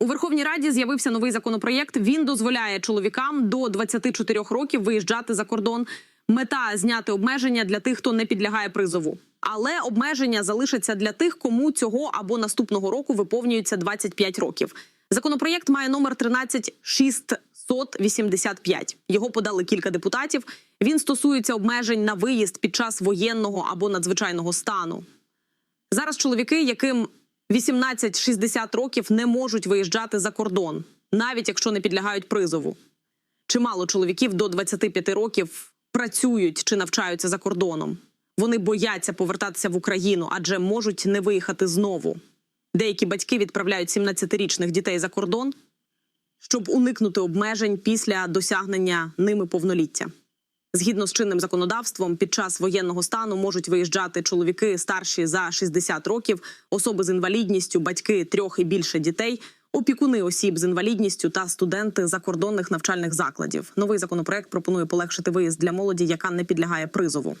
У Верховній Раді з'явився новий законопроєкт. Він дозволяє чоловікам до 24 років виїжджати за кордон. Мета зняти обмеження для тих, хто не підлягає призову. Але обмеження залишаться для тих, кому цього або наступного року виповнюється 25 років. Законопроєкт має номер 13685. Його подали кілька депутатів. Він стосується обмежень на виїзд під час воєнного або надзвичайного стану. Зараз чоловіки, яким 18-60 років, не можуть виїжджати за кордон, навіть якщо не підлягають призову. Чимало чоловіків до 25 років працюють чи навчаються за кордоном. Вони бояться повертатися в Україну, адже можуть не виїхати знову. Деякі батьки відправляють 17-річних дітей за кордон, щоб уникнути обмежень після досягнення ними повноліття. Згідно з чинним законодавством, під час воєнного стану можуть виїжджати чоловіки старші за 60 років, особи з інвалідністю, батьки трьох і більше дітей, опікуни осіб з інвалідністю та студенти закордонних навчальних закладів. Новий законопроект пропонує полегшити виїзд для молоді, яка не підлягає призову.